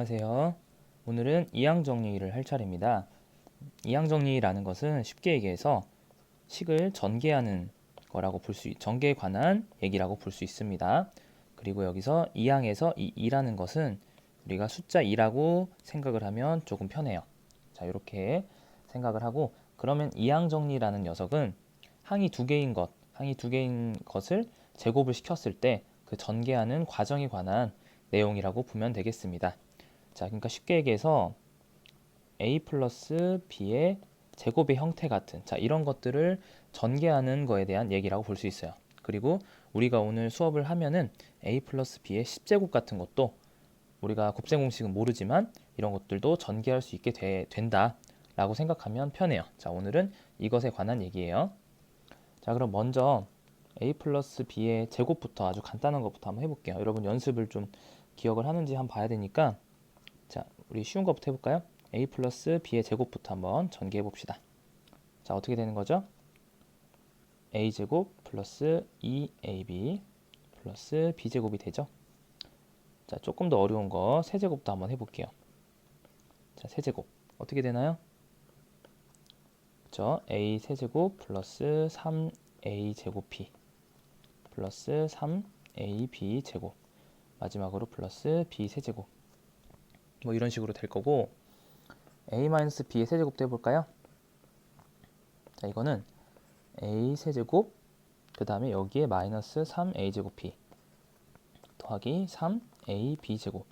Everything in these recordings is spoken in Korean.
안녕하세요. 오늘은 이항 정리를 할 차례입니다. 이항 정리라는 것은 쉽게 얘기해서 식을 전개하는 거라고 볼 수, 전개에 관한 얘기라고 볼 수 있습니다. 그리고 여기서 이항에서 이 2라는 것은 우리가 숫자 2라고 생각을 하면 조금 편해요. 자, 이렇게 생각을 하고 그러면 이항 정리라는 녀석은 항이 두 개인 것, 항이 두 개인 것을 제곱을 시켰을 때 그 전개하는 과정에 관한 내용이라고 보면 되겠습니다. 자, 그러니까 쉽게 얘기해서 a 플러스 b의 제곱의 형태 같은 자 이런 것들을 전개하는 거에 대한 얘기라고 볼 수 있어요. 그리고 우리가 오늘 수업을 하면은 a 플러스 b의 10제곱 같은 것도 우리가 곱셈 공식은 모르지만 이런 것들도 전개할 수 있게 되, 된다라고 생각하면 편해요. 자 오늘은 이것에 관한 얘기예요. 자 그럼 먼저 a 플러스 b의 제곱부터 아주 간단한 것부터 한번 해볼게요. 여러분 연습을 좀 기억을 하는지 한번 봐야 되니까 자 우리 쉬운 것부터 해볼까요? a 플러스 b의 제곱부터 한번 전개해 봅시다. 자 어떻게 되는 거죠? a 제곱 플러스 2ab 플러스 b 제곱이 되죠. 자 조금 더 어려운 거 세제곱도 한번 해볼게요. 자 세제곱 어떻게 되나요? 그쵸? a 세제곱 플러스 3a 제곱이 플러스 3ab 제곱 마지막으로 플러스 b 세제곱 뭐 이런 식으로 될 거고 a-b의 세제곱도 해볼까요? 자 이거는 a 세제곱 그 다음에 여기에 마이너스 3a 제곱이 더하기 3ab 제곱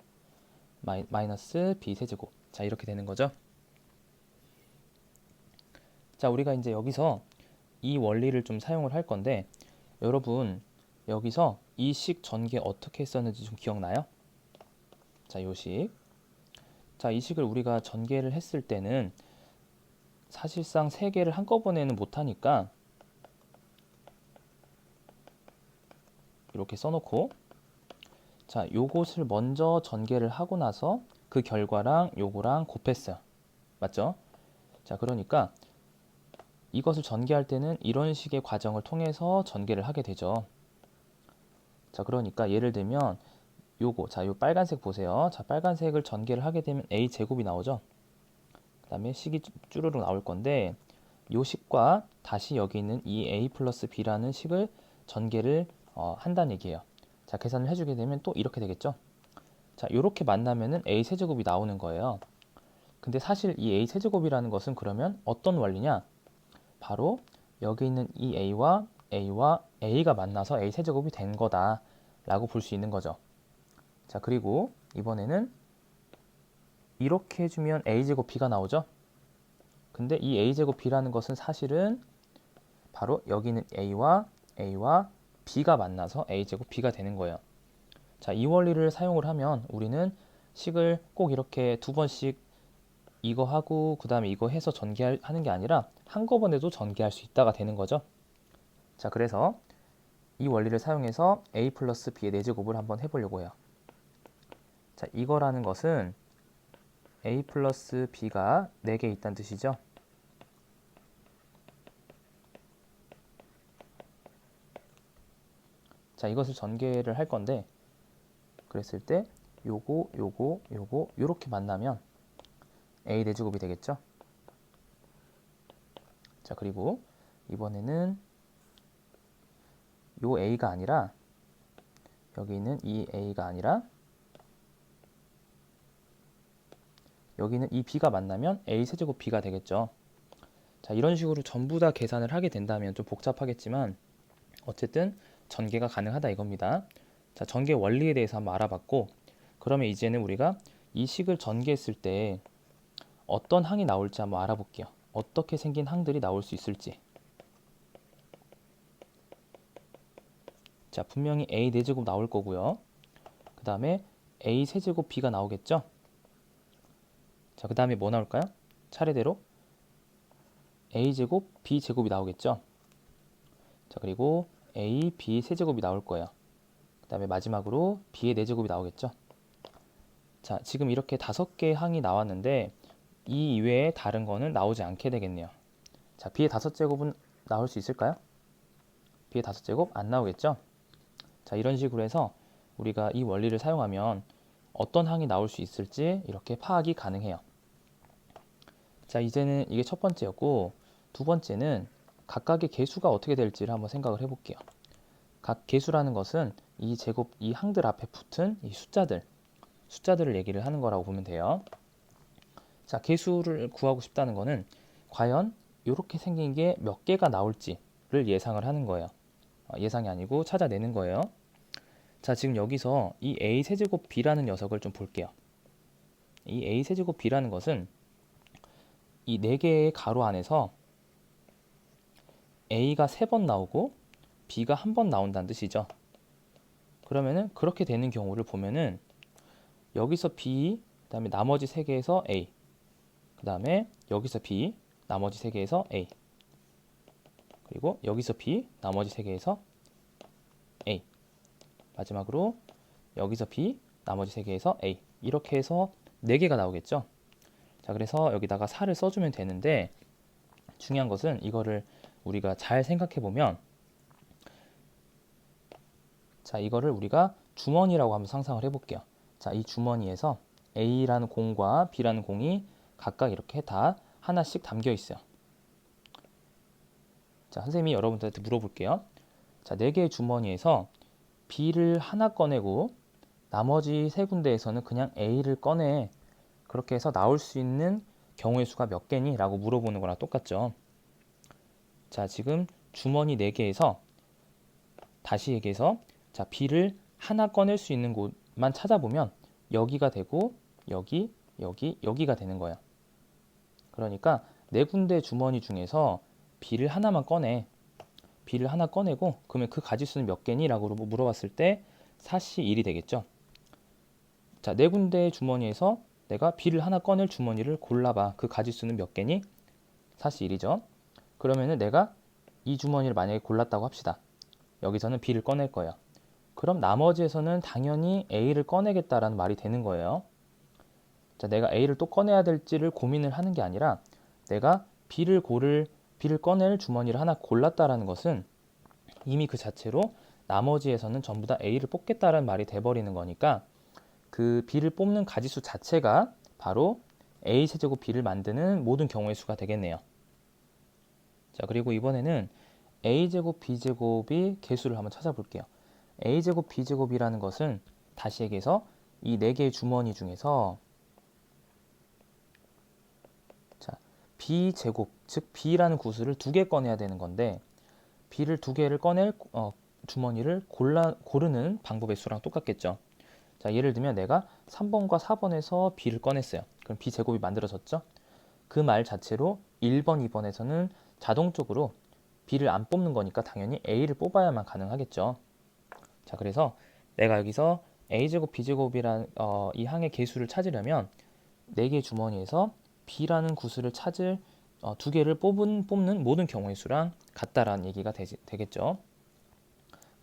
마이, 마이너스 b 세제곱 자 이렇게 되는 거죠 자 우리가 이제 여기서 이 원리를 좀 사용을 할 건데 여러분 여기서 이 식 전개 어떻게 했었는지 좀 기억나요? 자, 요 식. 자, 이 식을 우리가 전개를 했을 때는 사실상 세 개를 한꺼번에는 못 하니까 이렇게 써놓고 자, 요것을 먼저 전개를 하고 나서 그 결과랑 요거랑 곱했어요. 맞죠? 자, 그러니까 이것을 전개할 때는 이런 식의 과정을 통해서 전개를 하게 되죠. 자, 그러니까 예를 들면 요거, 자, 요 빨간색 보세요. 자, 빨간색을 전개를 하게 되면 a 제곱이 나오죠. 그 다음에 식이 쭈르륵 나올 건데 요 식과 다시 여기 있는 이 a 플러스 b라는 식을 전개를 어, 한다는 얘기예요. 자, 계산을 해주게 되면 또 이렇게 되겠죠. 자, 요렇게 만나면은 a 세제곱이 나오는 거예요. 근데 사실 이 a 세제곱이라는 것은 그러면 어떤 원리냐? 바로 여기 있는 이 a와 a와 a가 만나서 a 세제곱이 된 거다라고 볼 수 있는 거죠. 자, 그리고 이번에는 이렇게 해주면 a제곱 b가 나오죠. 근데 이 a제곱 b라는 것은 사실은 바로 여기는 a와 a와 b가 만나서 a제곱 b가 되는 거예요. 자, 이 원리를 사용을 하면 우리는 식을 꼭 이렇게 두 번씩 이거 하고 그 다음에 이거 해서 전개하는 게 아니라 한꺼번에도 전개할 수 있다가 되는 거죠. 자, 그래서 이 원리를 사용해서 a 플러스 b의 4제곱을 한번 해보려고 해요. 자, 이거라는 것은 a 플러스 b가 4개 있다는 뜻이죠. 자, 이것을 전개를 할 건데 그랬을 때 요거, 요거, 요거 요렇게 만나면 a 4제곱이 되겠죠. 자, 그리고 이번에는 요 a가 아니라 여기 있는 이 a가 아니라 여기는 이 b가 만나면 a 세제곱 b가 되겠죠. 자, 이런 식으로 전부 다 계산을 하게 된다면 좀 복잡하겠지만 어쨌든 전개가 가능하다 이겁니다. 자, 전개 원리에 대해서 한번 알아봤고 그러면 이제는 우리가 이 식을 전개했을 때 어떤 항이 나올지 한번 알아볼게요. 어떻게 생긴 항들이 나올 수 있을지. 자, 분명히 a 4제곱 나올 거고요. 그 다음에 a 세제곱 b가 나오겠죠? 자, 그 다음에 뭐 나올까요? 차례대로 a제곱 b제곱이 나오겠죠? 자, 그리고 a, b 세제곱이 나올 거예요. 그 다음에 마지막으로 b의 4제곱이 나오겠죠? 자, 지금 이렇게 다섯 개의 항이 나왔는데 이 이외에 다른 거는 나오지 않게 되겠네요. 자, b의 다섯 제곱은 나올 수 있을까요? b의 다섯 제곱 안 나오겠죠? 자, 이런 식으로 해서 우리가 이 원리를 사용하면 어떤 항이 나올 수 있을지 이렇게 파악이 가능해요. 자, 이제는 이게 첫 번째였고 두 번째는 각각의 개수가 어떻게 될지를 한번 생각을 해볼게요. 각 개수라는 것은 이 제곱, 이 항들 앞에 붙은 이 숫자들, 숫자들을 얘기를 하는 거라고 보면 돼요. 자, 개수를 구하고 싶다는 거는 과연 이렇게 생긴 게 몇 개가 나올지를 예상을 하는 거예요. 어, 예상이 아니고 찾아내는 거예요. 자, 지금 여기서 이 a 세제곱 b라는 녀석을 좀 볼게요. 이 a 세제곱 b라는 것은 이 네 개의 가로 안에서 a가 세 번 나오고 b가 한 번 나온다는 뜻이죠. 그러면은 그렇게 되는 경우를 보면은 여기서 b, 그다음에 나머지 세 개에서 a, 그다음에 여기서 b, 나머지 세 개에서 a, 그리고 여기서 b, 나머지 세 개에서 a, 마지막으로 여기서 b, 나머지 세 개에서 a 이렇게 해서 네 개가 나오겠죠. 자, 그래서 여기다가 4를 써주면 되는데 중요한 것은 이거를 우리가 잘 생각해 보면 자, 이거를 우리가 주머니라고 한번 상상을 해 볼게요. 자, 이 주머니에서 A라는 공과 B라는 공이 각각 이렇게 다 하나씩 담겨 있어요. 자, 선생님이 여러분들한테 물어볼게요. 자, 네 개의 주머니에서 B를 하나 꺼내고 나머지 세 군데에서는 그냥 A를 꺼내. 그렇게 해서 나올 수 있는 경우의 수가 몇 개니? 라고 물어보는 거랑 똑같죠. 자, 지금 주머니 4개에서 다시 얘기해서 자, B를 하나 꺼낼 수 있는 곳만 찾아보면 여기가 되고 여기, 여기, 여기가 되는 거예요. 그러니까 네 군데 주머니 중에서 B를 하나만 꺼내. B를 하나 꺼내고 그러면 그 가지수는 몇 개니? 라고 물어봤을 때 4시 1이 되겠죠. 자, 네 군데 주머니에서 내가 B를 하나 꺼낼 주머니를 골라봐. 그 가지수는 몇 개니? 4시 1이죠. 그러면은 내가 이 주머니를 만약에 골랐다고 합시다. 여기서는 B를 꺼낼 거예요. 그럼 나머지에서는 당연히 A를 꺼내겠다라는 말이 되는 거예요. 자, 내가 A를 또 꺼내야 될지를 고민을 하는 게 아니라 내가 B를 고를 B를 꺼낼 주머니를 하나 골랐다라는 것은 이미 그 자체로 나머지에서는 전부 다 A를 뽑겠다라는 말이 돼버리는 거니까 그 B를 뽑는 가지수 자체가 바로 A 세제곱 B를 만드는 모든 경우의 수가 되겠네요. 자, 그리고 이번에는 a제곱 b제곱이 개수를 한번 찾아볼게요. a제곱 b제곱이라는 것은 다시 얘기해서 이 네 개의 주머니 중에서 자, b제곱, 즉 b라는 구수를 두개 꺼내야 되는 건데 b를 두 개를 꺼낼 어, 주머니를 골라, 고르는 방법의 수랑 똑같겠죠. 자, 예를 들면 내가 3번과 4번에서 b를 꺼냈어요. 그럼 b제곱이 만들어졌죠. 그 말 자체로 1번, 2번에서는 자동적으로 B를 안 뽑는 거니까 당연히 A를 뽑아야만 가능하겠죠. 자, 그래서 내가 여기서 A제곱, B제곱이란 어, 이 항의 개수를 찾으려면 4개의 주머니에서 B라는 구수를 찾을 어, 두 개를 뽑은, 뽑는 모든 경우의 수랑 같다라는 얘기가 되, 되겠죠.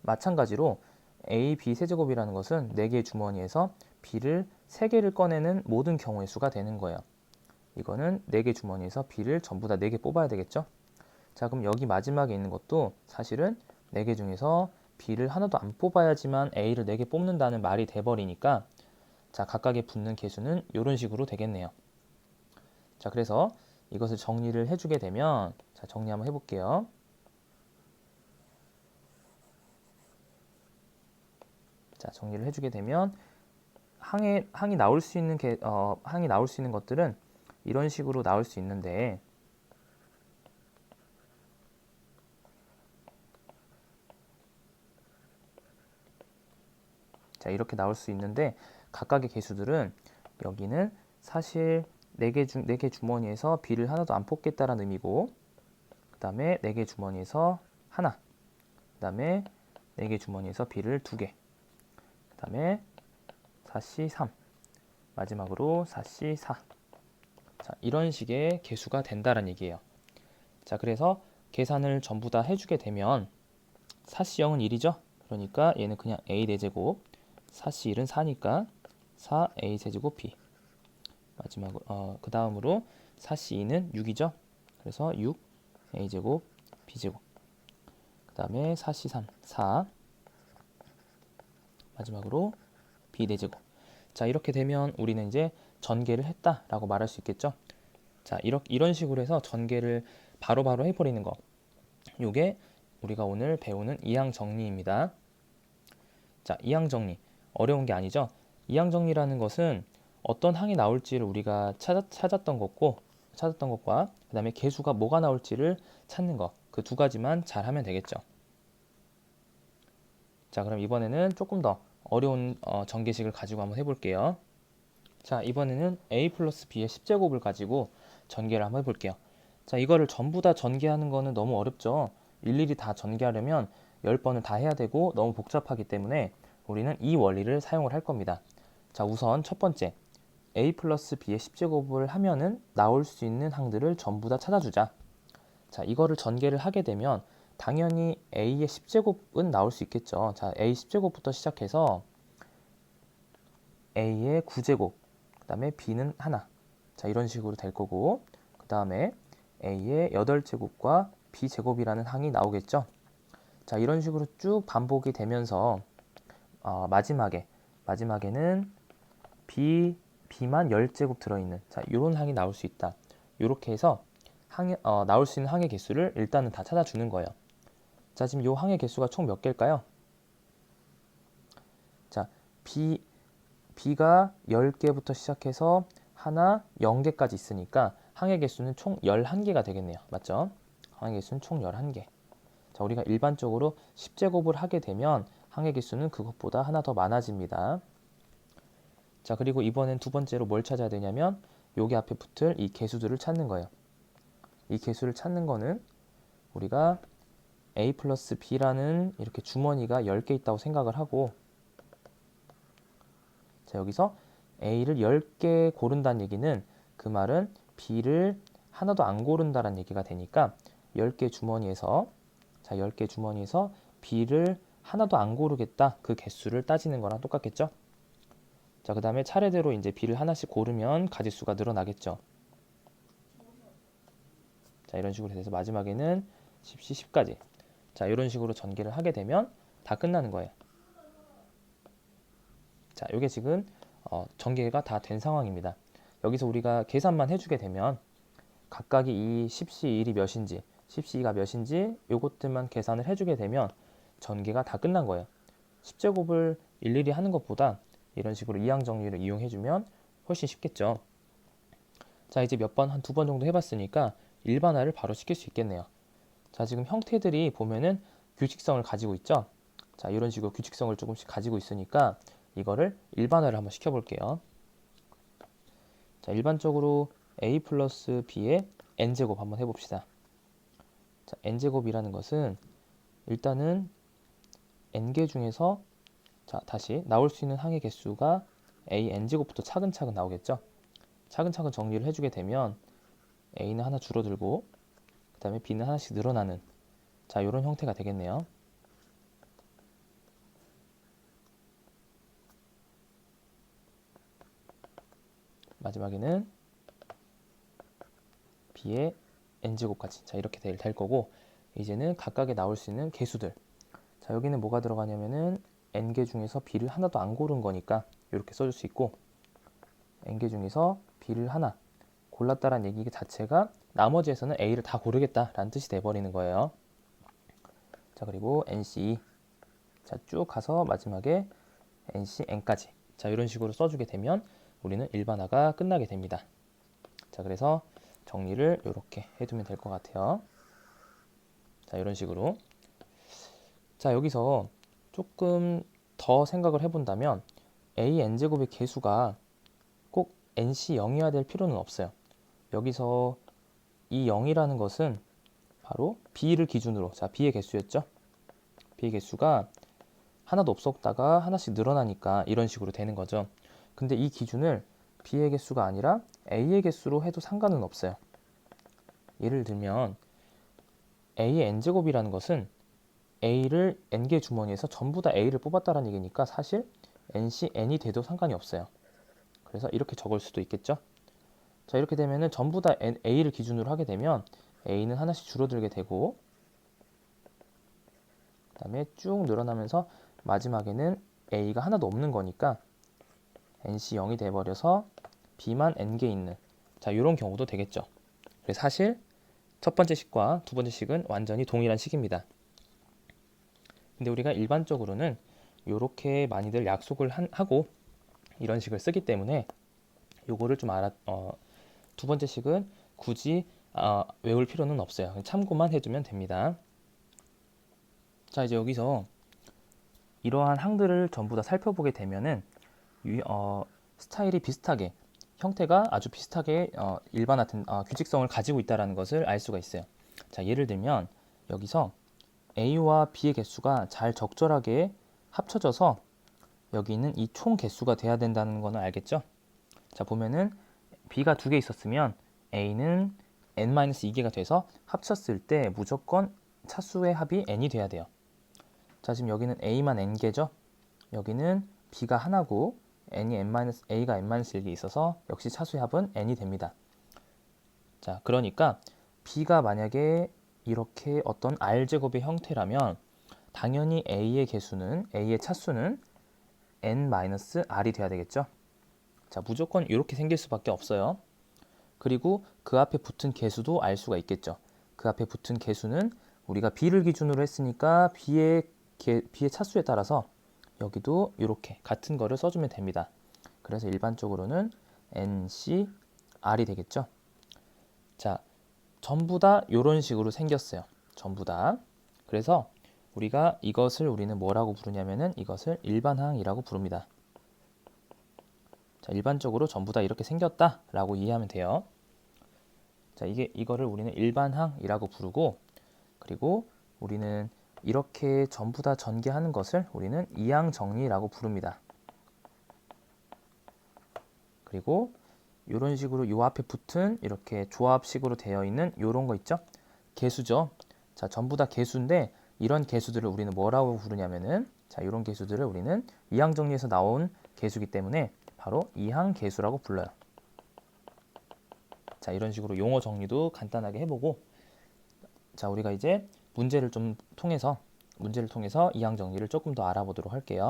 마찬가지로 A, B 세제곱이라는 것은 4개의 주머니에서 B를 3개를 꺼내는 모든 경우의 수가 되는 거예요. 이거는 4개 주머니에서 B를 전부 다 4개 뽑아야 되겠죠. 자, 그럼 여기 마지막에 있는 것도 사실은 4개 중에서 B를 하나도 안 뽑아야지만 A를 4개 뽑는다는 말이 돼버리니까 자, 각각에 붙는 개수는 이런 식으로 되겠네요. 자, 그래서 이것을 정리를 해주게 되면 자, 정리 한번 해볼게요. 자, 정리를 해주게 되면 항에, 항이 나올 수 있는 개, 어, 항이 나올 수 있는 것들은 이런 식으로 나올 수 있는데 자 이렇게 나올 수 있는데 각각의 개수들은 여기는 사실 4개, 주, 4개 주머니에서 B를 하나도 안 뽑겠다라는 의미고 그 다음에 4개 주머니에서 하나 그 다음에 4개 주머니에서 B를 2개 그 다음에 4C 3 마지막으로 4C 4 자, 이런 식의 개수가 된다는 얘기예요. 자, 그래서 계산을 전부 다 해주게 되면 4C0은 1이죠? 그러니까 얘는 그냥 A 4제곱 4C1은 4니까 4A 세제곱 B 마지막으로 어, 그 다음으로 4C2는 6이죠? 그래서 6A 제곱 B 제곱 그 다음에 4C3 4 마지막으로 B 4제곱 자, 이렇게 되면 우리는 이제 전개를 했다라고 말할 수 있겠죠. 자, 이렇게 이런 식으로 해서 전개를 바로바로 해 버리는 거. 요게 우리가 오늘 배우는 이항 정리입니다. 자, 이항 정리. 어려운 게 아니죠. 이항 정리라는 것은 어떤 항이 나올지를 우리가 찾았, 찾았던 것고 찾았던 것과 그다음에 개수가 뭐가 나올지를 찾는 것. 그 두 가지만 잘 하면 되겠죠. 자, 그럼 이번에는 조금 더 어려운 어, 전개식을 가지고 한번 해볼게요. 자, 이번에는 a 플러스 b의 10제곱을 가지고 전개를 한번 해볼게요. 자, 이거를 전부 다 전개하는 거는 너무 어렵죠. 일일이 다 전개하려면 10번을 다 해야 되고 너무 복잡하기 때문에 우리는 이 원리를 사용을 할 겁니다. 자, 우선 첫 번째, a 플러스 b의 10제곱을 하면은 나올 수 있는 항들을 전부 다 찾아주자. 자, 이거를 전개를 하게 되면 당연히 a의 10제곱은 나올 수 있겠죠. 자, a 10제곱부터 시작해서 a의 9제곱, 그 다음에 b는 하나. 자, 이런 식으로 될 거고, 그 다음에 a의 8제곱과 b제곱이라는 항이 나오겠죠. 자, 이런 식으로 쭉 반복이 되면서 어, 마지막에 마지막에는 b b만 10제곱 들어있는 자, 이런 항이 나올 수 있다. 이렇게 해서 항 어, 나올 수 있는 항의 개수를 일단은 다 찾아주는 거예요. 자, 지금 이 항의 개수가 총 몇 개일까요? 자, b b가 10개부터 시작해서 하나 0개까지 있으니까 항의 개수는 총 11개가 되겠네요. 맞죠? 항의 개수는 총 11개. 자, 우리가 일반적으로 10제곱을 하게 되면 항의 개수는 그것보다 하나 더 많아집니다. 자, 그리고 이번엔 두 번째로 뭘 찾아야 되냐면 여기 앞에 붙을 이 개수들을 찾는 거예요. 이 개수를 찾는 거는 우리가 a 플러스 b라는 이렇게 주머니가 10개 있다고 생각을 하고 자, 여기서 a를 10개 고른다는 얘기는 그 말은 b를 하나도 안 고른다라는 얘기가 되니까 10개 주머니에서 자, 10개 주머니에서 b를 하나도 안 고르겠다. 그 개수를 따지는 거랑 똑같겠죠? 자, 그 다음에 차례대로 이제 b를 하나씩 고르면 가지수가 늘어나겠죠. 자, 이런 식으로 해서 마지막에는 10시 10까지. 자, 이런 식으로 전개를 하게 되면 다 끝나는 거예요. 자, 이게 지금 어, 전개가 다 된 상황입니다. 여기서 우리가 계산만 해주게 되면 각각이 이 10시 1이 몇인지, 10시 2가 몇인지 요것들만 계산을 해주게 되면 전개가 다 끝난 거예요. 10제곱을 일일이 하는 것보다 이런 식으로 이항 정리를 이용해주면 훨씬 쉽겠죠. 자, 이제 몇 번, 한 두 번 정도 해봤으니까 일반화를 바로 시킬 수 있겠네요. 자, 지금 형태들이 보면은 규칙성을 가지고 있죠. 자, 이런 식으로 규칙성을 조금씩 가지고 있으니까 이거를 일반화를 한번 시켜볼게요. 자, 일반적으로 a 플러스 b의 n제곱 한번 해봅시다. 자, n제곱이라는 것은 일단은 n개 중에서 자, 다시 나올 수 있는 항의 개수가 a n제곱부터 차근차근 나오겠죠. 차근차근 정리를 해주게 되면 a는 하나 줄어들고 그 다음에 b는 하나씩 늘어나는. 자, 이런 형태가 되겠네요. 마지막에는 b의 n제곱까지. 자 이렇게 될, 될 거고 이제는 각각에 나올 수 있는 개수들. 자 여기는 뭐가 들어가냐면은 n개 중에서 b를 하나도 안 고른 거니까 이렇게 써줄 수 있고 n개 중에서 b를 하나 골랐다라는 얘기 자체가 나머지에서는 a를 다 고르겠다라는 뜻이 돼버리는 거예요. 자 그리고 nc 자 쭉 가서 마지막에 ncn까지 자 이런 식으로 써주게 되면 우리는 일반화가 끝나게 됩니다. 자 그래서 정리를 이렇게 해두면 될 것 같아요. 자 이런 식으로 자 여기서 조금 더 생각을 해본다면 a n제곱의 개수가 꼭 nc 0이어야 될 필요는 없어요. 여기서 이 0이라는 것은 바로 b를 기준으로 자 b의 개수였죠. b의 개수가 하나도 없었다가 하나씩 늘어나니까 이런 식으로 되는 거죠. 근데 이 기준을 b의 개수가 아니라 a의 개수로 해도 상관은 없어요. 예를 들면 a의 n제곱이라는 것은 a를 n개 주머니에서 전부 다 a를 뽑았다는 얘기니까 사실 nc n이 돼도 상관이 없어요. 그래서 이렇게 적을 수도 있겠죠. 자 이렇게 되면은 전부 다 a를 기준으로 하게 되면 a는 하나씩 줄어들게 되고 그 다음에 쭉 늘어나면서 마지막에는 a가 하나도 없는 거니까 nc 0이 돼버려서 b만 n개 있는 자 이런 경우도 되겠죠. 그래서 사실 첫 번째 식과 두 번째 식은 완전히 동일한 식입니다. 근데 우리가 일반적으로는 이렇게 많이들 약속을 한- 하고 이런 식을 쓰기 때문에 요거를 좀 알아 어, 두 번째 식은 굳이 아, 외울 필요는 없어요. 참고만 해두면 됩니다. 자 이제 여기서 이러한 항들을 전부 다 살펴보게 되면은 유- 어, 스타일이 비슷하게 형태가 아주 비슷하게 어, 일반화된 어, 규칙성을 가지고 있다는 것을 알 수가 있어요. 자 예를 들면 여기서 A와 B의 개수가 잘 적절하게 합쳐져서 여기 있는 이 총 개수가 돼야 된다는 거는 알겠죠? 자 보면은 B가 두 개 있었으면 A는 n-2개가 돼서 합쳤을 때 무조건 차수의 합이 n이 돼야 돼요. 자 지금 여기는 A만 n개죠? 여기는 B가 하나고 n이 n A가 n-1개 있어서 역시 차수의 합은 n이 됩니다. 자 그러니까 B가 만약에 이렇게 어떤 R제곱의 형태라면 당연히 A의 개수는 A의 차수는 n-r이 돼야 되겠죠? 자, 무조건 이렇게 생길 수밖에 없어요. 그리고 그 앞에 붙은 개수도 알 수가 있겠죠. 그 앞에 붙은 개수는 우리가 b를 기준으로 했으니까 b의 개, b의 차수에 따라서 여기도 이렇게 같은 거를 써주면 됩니다. 그래서 일반적으로는 nc r이 되겠죠. 자, 전부 다 이런 식으로 생겼어요. 전부 다. 그래서 우리가 이것을 우리는 뭐라고 부르냐면은 이것을 일반항이라고 부릅니다. 자, 일반적으로 전부 다 이렇게 생겼다라고 이해하면 돼요. 자, 이게 이거를 우리는 일반항이라고 부르고 그리고 우리는 이렇게 전부 다 전개하는 것을 우리는 이항 정리라고 부릅니다. 그리고 이런 식으로 요 앞에 붙은 이렇게 조합식으로 되어 있는 이런 거 있죠? 개수죠. 자, 전부 다 개수인데 이런 개수들을 우리는 뭐라고 부르냐면은 자, 이런 개수들을 우리는 이항 정리에서 나온 개수기 때문에 바로 이항 개수라고 불러요. 자, 이런 식으로 용어 정리도 간단하게 해보고 자, 우리가 이제 문제를 좀 통해서 문제를 통해서 이항 정리를 조금 더 알아보도록 할게요.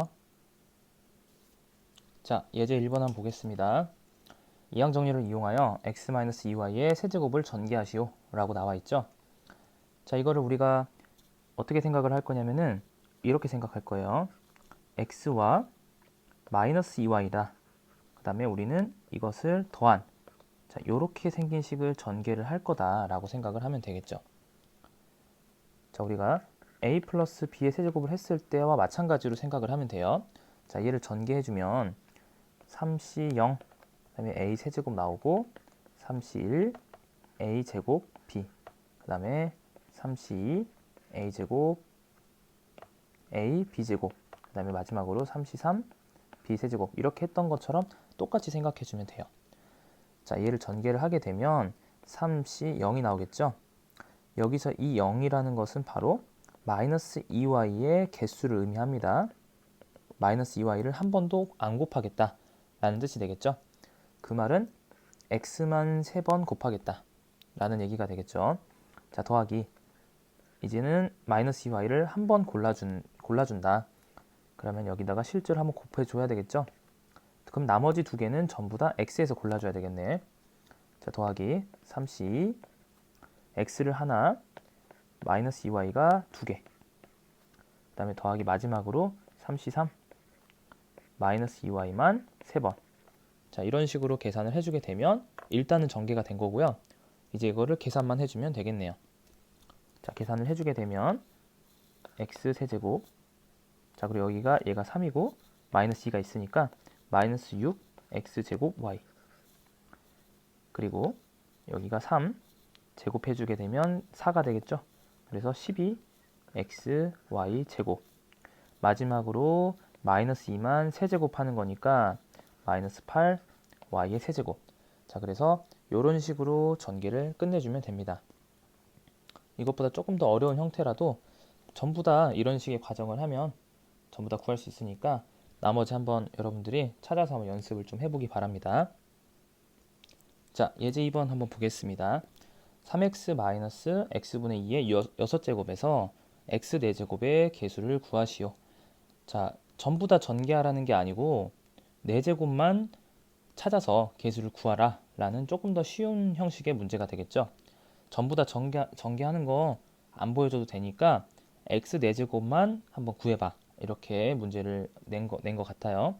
자, 예제 1번 한번 보겠습니다. 이항 정리를 이용하여 x-2y의 세제곱을 전개하시오 라고 나와 있죠. 자, 이거를 우리가 어떻게 생각을 할 거냐면은 이렇게 생각할 거예요. x와 마이너스 2y다. 그 다음에 우리는 이것을 더한 자, 요렇게 생긴 식을 전개를 할 거다라고 생각을 하면 되겠죠. 자, 우리가 a 플러스 b의 세제곱을 했을 때와 마찬가지로 생각을 하면 돼요. 자, 얘를 전개해주면 3c 0, 그 다음에 a 세제곱 나오고 3c 1, a 제곱 b, 그 다음에 3c 2, a 제곱 a b 제곱, 그 다음에 마지막으로 3c 3, b 세제곱 이렇게 했던 것처럼 똑같이 생각해 주면 돼요. 자, 얘를 전개를 하게 되면 3c 0이 나오겠죠? 여기서 이 0이라는 것은 바로 마이너스 2y의 개수를 의미합니다. 마이너스 2y를 한 번도 안 곱하겠다 라는 뜻이 되겠죠? 그 말은 x만 3번 곱하겠다 라는 얘기가 되겠죠. 자, 더하기 이제는 마이너스 2y를 한 번 골라준, 골라준다. 그러면 여기다가 실제로 한번 곱해줘야 되겠죠? 그럼 나머지 두 개는 전부 다 x에서 골라줘야 되겠네. 자, 더하기 3c x를 하나 마이너스 2y가 두 개. 그 다음에 더하기 마지막으로 3c3 마이너스 2y만 세 번. 자, 이런 식으로 계산을 해주게 되면 일단은 전개가 된 거고요. 이제 이거를 계산만 해주면 되겠네요. 자, 계산을 해주게 되면 x 세제곱 자, 그리고 여기가 얘가 3이고 마이너스 2가 있으니까 마이너스 6 x 제곱 y 그리고 여기가 3 제곱해주게 되면 4가 되겠죠. 그래서 12 x y 제곱 마지막으로 마이너스 2만 세제곱하는 거니까 마이너스 8 y의 세제곱 자 그래서 이런 식으로 전개를 끝내주면 됩니다. 이것보다 조금 더 어려운 형태라도 전부 다 이런 식의 과정을 하면 전부 다 구할 수 있으니까 나머지 한번 여러분들이 찾아서 한번 연습을 좀 해보기 바랍니다. 자, 예제 2번 한번 보겠습니다. 3x x분의 2의 6제곱에서 x 4제곱의 개수를 구하시오. 자, 전부 다 전개하라는 게 아니고 4제곱만 찾아서 개수를 구하라 라는 조금 더 쉬운 형식의 문제가 되겠죠. 전부 다 전개, 전개하는 거 안 보여줘도 되니까 x 4제곱만 한번 구해봐. 이렇게 문제를 낸 거, 낸것 같아요.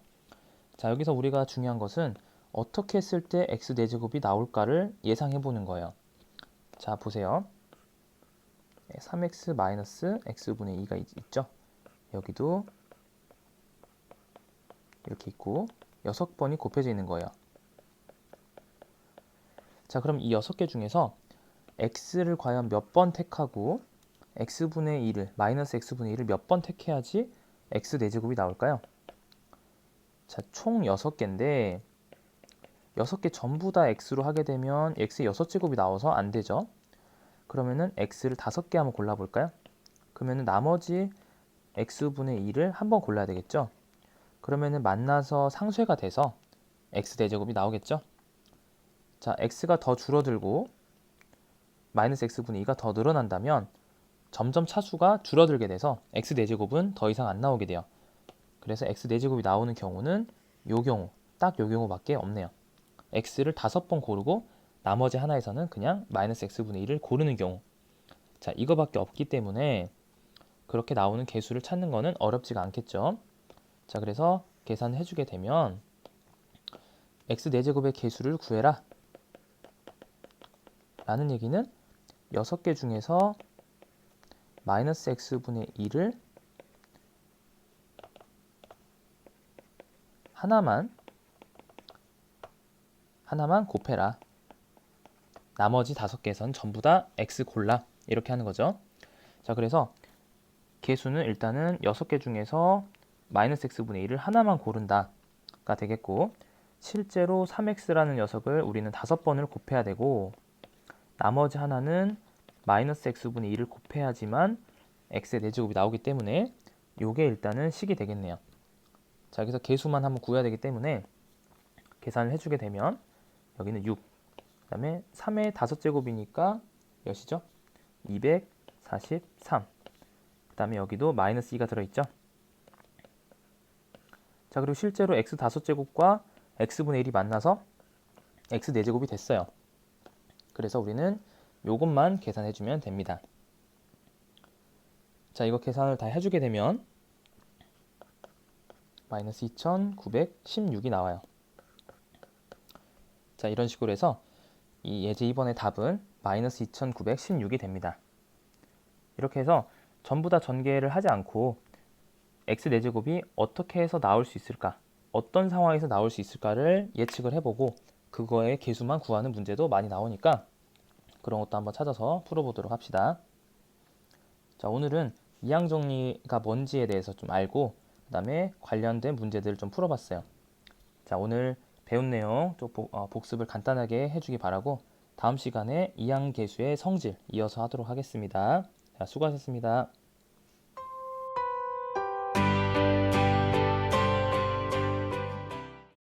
자, 여기서 우리가 중요한 것은 어떻게 했을 때 x 4제곱이 나올까를 예상해 보는 거예요. 자, 보세요. 3x 마이너스 x분의 2가 있, 있죠. 여기도 이렇게 있고 여섯 번이 곱해져 있는 거예요. 자, 그럼 이 여섯 개 중에서 x를 과연 몇 번 택하고 x분의 2를 마이너스 x분의 2를 몇 번 택해야지 x 4제곱이 나올까요? 자, 총 6개인데 6개 전부 다 x로 하게 되면 x의 6제곱이 나와서 안 되죠. 그러면은 x를 5개 한번 골라 볼까요? 그러면은 나머지 x분의 2를 한번 골라야 되겠죠. 그러면은 만나서 상쇄가 돼서 x 대제곱이 나오겠죠. 자, x가 더 줄어들고 마이너스 x분의 2가 더 늘어난다면 점점 차수가 줄어들게 돼서 x 대제곱은 더 이상 안 나오게 돼요. 그래서 x 대제곱이 나오는 경우는 요 경우, 딱 요 경우밖에 없네요. x를 다섯 번 고르고 나머지 하나에서는 그냥 마이너스 x분의 1을 고르는 경우. 자, 이거밖에 없기 때문에 그렇게 나오는 개수를 찾는 거는 어렵지가 않겠죠. 자, 그래서 계산해 주게 되면 x 4제곱의 개수를 구해라. 라는 얘기는 6개 중에서 마이너스 x분의 1을 하나만 하나만 곱해라. 나머지 다섯 개선 전부 다 x 골라. 이렇게 하는 거죠. 자, 그래서 개수는 일단은 여섯 개 중에서 마이너스 x분의 1을 하나만 고른다가 되겠고 실제로 3x라는 녀석을 우리는 다섯 번을 곱해야 되고 나머지 하나는 마이너스 x분의 2를 곱해야지만 x의 4제곱이 나오기 때문에 요게 일단은 식이 되겠네요. 자, 여기서 개수만 한번 구해야 되기 때문에 계산을 해주게 되면 여기는 6, 그 다음에 3의 5제곱이니까 몇이죠? 243. 그 다음에 여기도 마이너스 2가 들어있죠? 자, 그리고 실제로 x 5제곱과 x분의 1이 만나서 x 4제곱이 됐어요. 그래서 우리는 요것만 계산해 주면 됩니다. 자, 이거 계산을 다 해주게 되면 마이너스 2916이 나와요. 자, 이런 식으로 해서 이 예제 2번의 답은 마이너스 2916이 됩니다. 이렇게 해서 전부 다 전개를 하지 않고 x 4제곱이 어떻게 해서 나올 수 있을까? 어떤 상황에서 나올 수 있을까를 예측을 해보고 그거의 개수만 구하는 문제도 많이 나오니까 그런 것도 한번 찾아서 풀어보도록 합시다. 자, 오늘은 이항 정리가 뭔지에 대해서 좀 알고 그 다음에 관련된 문제들을 좀 풀어봤어요. 자, 오늘 배운 내용 좀 복, 어, 복습을 간단하게 해주기 바라고 다음 시간에 이항 계수의 성질 이어서 하도록 하겠습니다. 자, 수고하셨습니다.